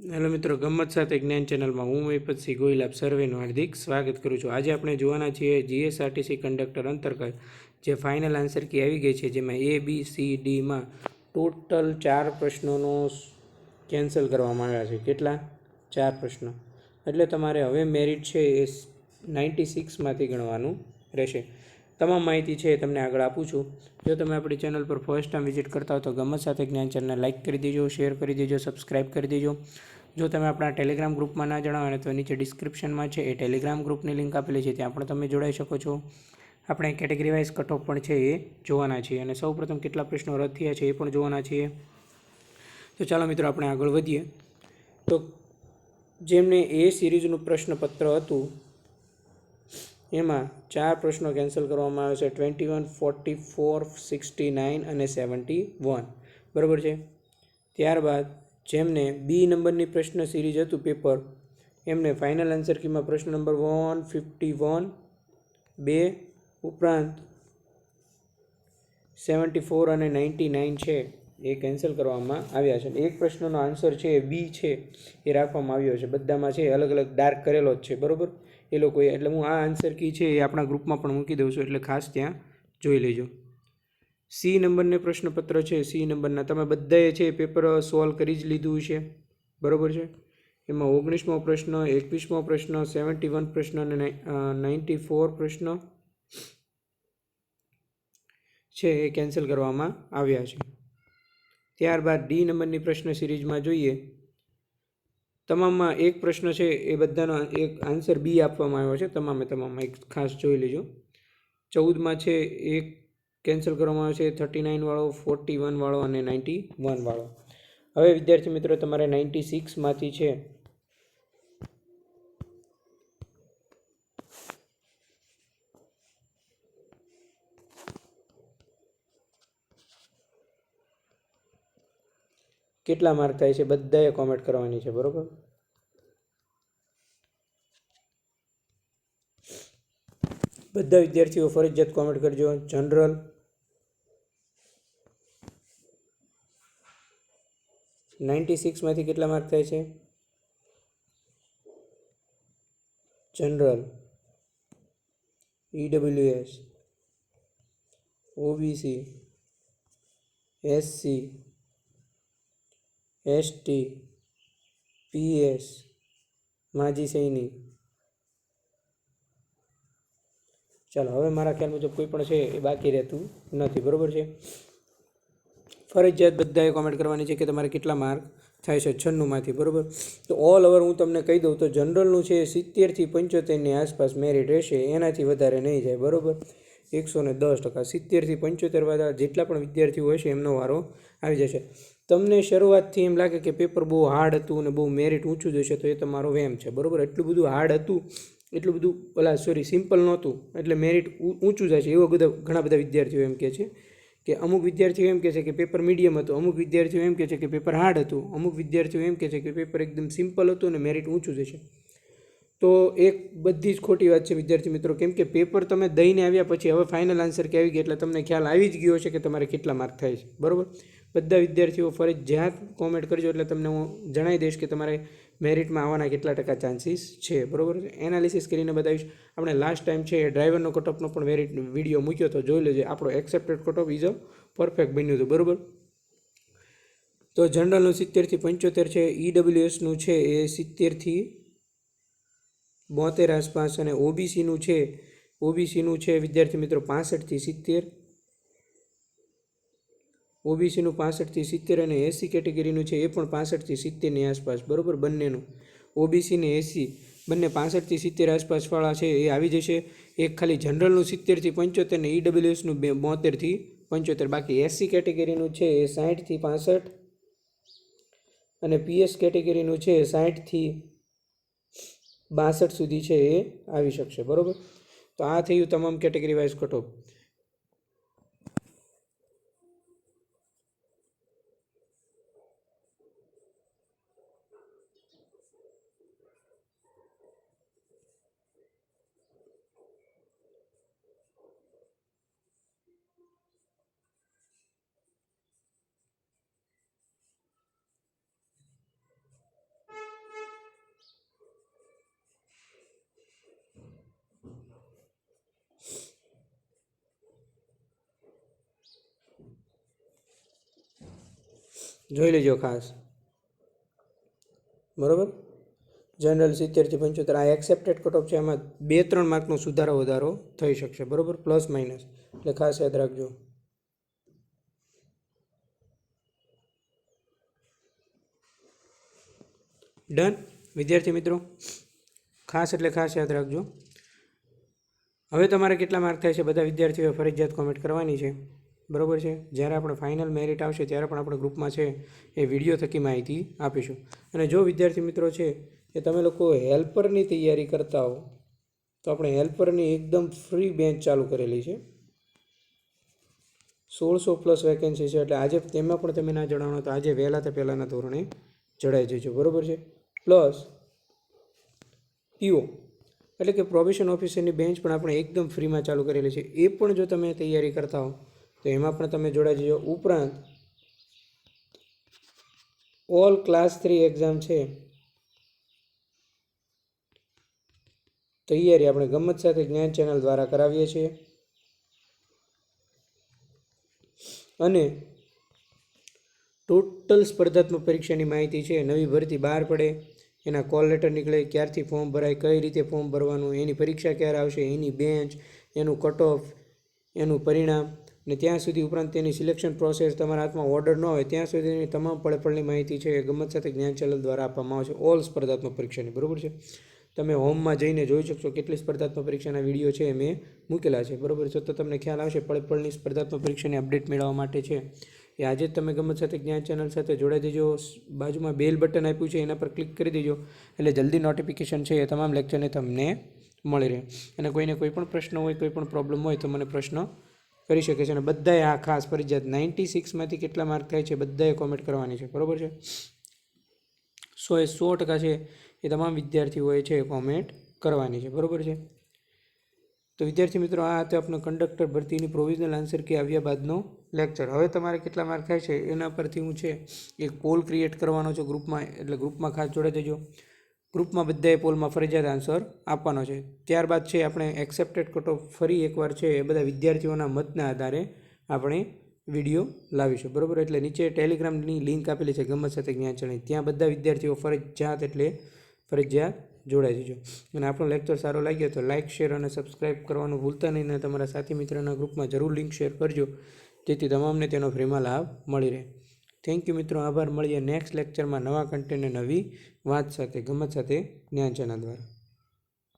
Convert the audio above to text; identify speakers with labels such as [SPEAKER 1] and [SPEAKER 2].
[SPEAKER 1] Hello મિત્રો ગમત સાથે જ્ઞાન ચેનલમાં હું વિપતસિંહ ગોયલ આપ સર્વેનું હાર્દિક સ્વાગત કરું છું. આજે આપણે જોવાના છીએ જીએસઆરટીસી કંડક્ટર અંતર્ગત જે ફાઇનલ આન્સર કી આવી ગઈ છે, જેમાં એ બી સી ડીમાં ટોટલ ચાર પ્રશ્નોનો કેન્સલ કરવામાં આવ્યા છે. કેટલા? ચાર પ્રશ્નો. એટલે તમારે હવે મેરિટ છે એ નાઇન્ટી સિક્સમાંથી ગણવાનું રહેશે. તમામ માહિતી છે એ તમને આગળ આપું છું. જો તમે આપણી ચેનલ પર ફર્સ્ટ ટાઈમ વિઝિટ કરતા હો તો ગમત સાથે જ્ઞાન ચેનલને લાઇક કરી દેજો શેર કરી દેજો સબસ્ક્રાઇબ કરી દેજો. જો તમે આપણા ટેલિગ્રામ ગ્રુપમાં ના જણાવો ને તો નીચે ડિસ્ક્રિપ્શનમાં છે એ ટેલિગ્રામ ગ્રુપની લિંક આપેલી છે, ત્યાં પણ તમે જોડાઈ શકો છો. આપણે કેટેગરી વાઇઝ કટઓફ પણ છે એ જોવાના છીએ અને સૌપ્રથમ કેટલા પ્રશ્નો રદ થયા છે એ પણ જોવાના છીએ. તો ચાલો મિત્રો આપણે આગળ વધીએ. તો જેમને એ સિરીઝનું પ્રશ્નપત્ર હતું એમાં ચાર પ્રશ્નો કેન્સલ કરવામાં આવે છે. Twenty one forty four sixty nine અને સેવન્ટી વન બરાબર છે? ત્યારબાદ જેમને બી નંબરની પ્રશ્ન સિરીઝ હતું પેપર એમને ફાઇનલ આન્સર કીમાં પ્રશ્ન નંબર વન ફિફ્ટી વન બે, ઉપરાંત સેવન્ટી ફોર અને નાઇન્ટી નાઇન છે, એ કેન્સલ કરવામાં આવ્યા છે. એક પ્રશ્નનો આન્સર છે બી છે, એ રાખવામાં આવ્યો છે. બધામાં છે અલગ અલગ ડાર્ક કરેલો જ છે. બરાબર? એ લોકોએ, એટલે હું આ આન્સર કી છે એ આપણા ગ્રુપમાં પણ મૂકી દઉં છું, એટલે ખાસ ત્યાં જોઈ લેજો. સી નંબરને પ્રશ્નપત્ર છે સી નંબરના. તમે બધાએ છે પેપર સોલ્વ કરી જ લીધું છે. બરાબર છે? એમાં ઓગણીસમો પ્રશ્ન, એકવીસમો પ્રશ્ન સેવન્ટી વન પ્રશ્ન અને નાઇન્ટી ફોર પ્રશ્ન છે એ કેન્સલ કરવામાં આવ્યા છે. ત્યારબાદ ડી નંબરની પ્રશ્ન સિરીઝમાં જોઈએ. તમામમાં એક પ્રશ્ન છે, એ બધાનો એક આન્સર બી આપવામાં આવ્યો છે. તમામે તમામમાં એક ખાસ જોઈ લેજો. ચૌદમાં છે, એક કેન્સલ કરવામાં આવ્યો છે થર્ટી નાઇનવાળો ફોર્ટી વનવાળો અને નાઇન્ટી વનવાળો હવે વિદ્યાર્થી મિત્રો, તમારે નાઇન્ટી સિક્સમાંથી છે, કેટલા માર્ક થાય છે, બધાએ કોમેન્ટ કરવાની છે, બરોબર? બધા વિદ્યાર્થીઓ ફરજિયાત કોમેન્ટ કરજો. જનરલ. નાઇન્ટી સિક્સમાંથી કેટલા માર્ક થાય છે? General. EWS OBC SC ST PS માજી સૈનિક. ચાલો, હવે મારા ખ્યાલ મુજબ કોઈ પણ છે એ બાકી રહેતું નથી, બરાબર છે? ફરજિયાત બધાએ કોમેન્ટ કરવાની છે કે તમારે કેટલા માર્ક થાય છે છન્નુંમાંથી, બરાબર? તો ઓલ ઓવર હું તમને કહી દઉં, તો જનરલનું છે સિત્તેરથી પંચોતેરની આસપાસ મેરિટ રહેશે, એનાથી વધારે નહીં જાય, બરાબર? એકસો ને દસ ટકા, સિત્તેરથી પંચોતેર વાળા જેટલા પણ વિદ્યાર્થીઓ હશે, એમનો વારો આવી જશે. તમને શરૂઆતથી એમ લાગે કે પેપર બહુ હાર્ડ હતું અને બહુ મેરિટ ઊંચું જશે તો એ તમારો વેમ છે, બરાબર? એટલું બધું હાર્ડ હતું એટલું બધું, ઓલા સોરી સિમ્પલ નહોતું. એટલે મેરિટ ઊંચું જાય છે. એવા બધા, ઘણા બધા વિદ્યાર્થીઓ એમ કહે છે કે અમુક વિદ્યાર્થીઓ એમ કહે છે કે પેપર મીડિયમ હતું. અમુક વિદ્યાર્થીઓ એમ કહે છે કે પેપર હાર્ડ હતું. અમુક વિદ્યાર્થીઓ એમ કહે છે કે પેપર એકદમ સિમ્પલ હતું અને મેરિટ ઊંચું જશે તો એક બધી જ ખોટી વાત છે વિદ્યાર્થી મિત્રો. કેમ કે પેપર તમે દઈને આવ્યા પછી હવે ફાઇનલ આન્સર કે આવી ગયા એટલે તમને ખ્યાલ આવી જ ગયો છે કે તમારે કેટલા માર્ક થાય છે. બરાબર? બધા વિદ્યાર્થીઓ ફરજિયાત કોમેન્ટ કરજો એટલે તમને હું જણાવી દઈશ કે તમારે મેરિટમાં આવવાના કેટલા ટકા ચાન્સીસ છે, બરાબર છે? એનાલિસિસ કરીને બતાવીશ. આપણે લાસ્ટ ટાઈમ છે ડ્રાઈવરનો કટઓફનો પણ મેરિટ વીડિયો મૂક્યો તો જોઈ લેજો. આપણો એક્સેપ્ટેડ કટઓફ ઇઝ પરફેક્ટ બન્યું હતું, બરાબર? તો જનરલનું સિત્તેરથી પંચોતેર છે ઈડબ્લ્યુએસનું છે એ સિત્તેરથી બોતેર આસપાસ અને ઓબીસીનું છે ઓબીસીનું છે, વિદ્યાર્થી મિત્રો, પાસઠથી સિત્તેર. ઓબીસીનું પાસઠથી સિત્તેર અને એસી કેટેગરીનું છે, એ પણ પાસઠથી સિત્તેરની આસપાસ, બરાબર બંનેનું. ઓબીસી ને એસી બંને પાસઠથી સિત્તેર આસપાસવાળા છે, એ આવી જશે. એક ખાલી જનરલનું સિત્તેરથી પંચોતેર ને ઈડબ્લ્યુએસનું બે, બોતેરથી પંચોતેર. બાકી એસસી કેટેગરીનું છે, એ સાઠથી પાસઠ. અને પીએસ કેટેગરીનું છે, એ સાઠથી બાસઠ સુધી છે, એ આવી શકશે, બરાબર? તો આ થયું તમામ કેટેગરી વાઇઝ કટઓફ. જોઈ લેજો ખાસ. બરાબર? જનરલ સિત્તેરથી પંચોતેર, આ એક્સેપ્ટેડ કટઓફ છે. એમાં બે ત્રણ માર્કનો સુધારો વધારો થઈ શકશે. બરાબર? પ્લસ માઇનસ એટલે ખાસ યાદ રાખજો. ડન વિદ્યાર્થી મિત્રો, ખાસ એટલે ખાસ યાદ રાખજો. હવે તમારે કેટલા માર્ક થાય છે? બધા વિદ્યાર્થીઓએ ફરજિયાત કોમેન્ટ કરવાની છે. બરાબર છે? જ્યારે આપણે ફાઇનલ મેરિટ આવશે, ત્યારે પણ આપણે ગ્રુપમાં છે એ વીડિયો થકી માહિતી આપીશું. અને જો વિદ્યાર્થી મિત્રો છે, એ તમે લોકો હેલ્પરની તૈયારી કરતા હો, તો આપણે હેલ્પરની એકદમ ફ્રી બેન્ચ ચાલુ કરેલી છે. સોળસો પ્લસ વેકેન્સી છે, એટલે આજે તેમાં પણ તમે ના જણાવો તો આજે વહેલા તે પહેલાંના ધોરણે જણાઈ જજો, બરાબર છે? પ્લસ પીઓ એટલે કે પ્રોબેશન ઓફિસરની બેન્ચ પણ આપણે એકદમ ફ્રીમાં ચાલુ કરેલી છે. એ પણ જો તમે તૈયારી કરતા હો તો એમાં પણ તમે જોડાઈ જજો. ઉપરાંત ઓલ ક્લાસ થ્રી એક્ઝામ છે. તૈયારી આપણે ગમત સાથે જ્ઞાન ચેનલ દ્વારા કરાવીએ છીએ. અને ટોટલ સ્પર્ધાત્મક પરીક્ષાની માહિતી છે, નવી ભરતી બહાર પડે, એના કોલ લેટર નીકળે, ક્યારથી ફોર્મ ભરાય, કઈ રીતે ફોર્મ ભરવાનું, એની પરીક્ષા ક્યારે આવશે, એની બેન્ચ એનું કટ ઓફ એનું પરિણામ ને ત્યાં સુધી ઉપરાંત તેની સિલેક્શન પ્રોસેસ તમારા હાથમાં ઓર્ડર ન હોય, ત્યાં સુધીની તમામ પળપળની માહિતી છે એ ગમત સાથે જ્ઞાન ચેનલ દ્વારા આપવામાં આવે છે ઓલ સ્પર્ધાત્મક પરીક્ષાની, બરાબર છે? તમે હોમમાં જઈને જોઈ શકશો કેટલી સ્પર્ધાત્મક પરીક્ષાના વીડિયો છે એ મેં મૂકેલા છે, બરાબર છે? તો તમને ખ્યાલ આવશે પળપળની સ્પર્ધાત્મક પરીક્ષાની અપડેટ મેળવવા માટે છે. એ આજે જ તમે ગમત સાથે જ્ઞાન ચેનલ સાથે જોડાઈ દેજો. બાજુમાં બેલ બટન આપ્યું છે, એના પર ક્લિક કરી દેજો. એટલે જલ્દી નોટિફિકેશન છે એ તમામ લેક્ચરને તમને મળી રહે. અને કોઈને કોઈ પણ પ્રશ્ન હોય, કોઈ પણ પ્રોબ્લેમ હોય તો મને પ્રશ્ન કરી શકે છે અને બધાએ આ ખાસ ફરજિયાત નાઇન્ટી સિક્સમાંથી કેટલા માર્ક થાય છે બધાએ કોમેન્ટ કરવાની છે. બરાબર છે? સો એ સો ટકા છે એ તમામ વિદ્યાર્થીઓએ છે કોમેન્ટ કરવાની છે. બરાબર છે? તો વિદ્યાર્થી મિત્રો, આ હતો આપણો કંડક્ટર ભરતીની પ્રોવિઝનલ આન્સર કે આવ્યા બાદનો લેક્ચર હવે તમારે કેટલા માર્ક થાય છે એના પરથી હું છે એક પોલ ક્રિએટ કરવાનો છું ગ્રુપમાં એટલે ગ્રુપમાં ખાસ જોડાઈ દેજો ગ્રુપમાં બધાએ પોલમાં ફરજિયાત આન્સર આપવાનો છે. ત્યારબાદ છે આપણે એક્સેપ્ટેડ કટ ફરી એકવાર છે એ બધા વિદ્યાર્થીઓના મતના આધારે આપણે વીડિયો લાવીશું. બરાબર? એટલે નીચે ટેલિગ્રામની લિંક આપેલી છે ગમત સાથે જ્ઞાન ચણી ત્યાં બધા વિદ્યાર્થીઓ ફરજિયાત એટલે ફરજિયાત જોડાઈ જજો. અને આપણો લેક્ચર સારો લાગ્યો તો લાઇક શેર અને સબસ્ક્રાઇબ કરવાનું ભૂલતા નહીં અને તમારા સાથી મિત્રના ગ્રુપમાં જરૂર લિંક શેર કરજો. જેથી તમામને તેનો ફ્રીમાં લાભ મળી રહે. થેન્ક યુ મિત્રો, આભાર. મળીએ નેક્સ્ટ લેક્ચરમાં નવા કન્ટેન્ટ નવી વાત સાથે, ગમત સાથે જ્ઞાનચના દ્વારા.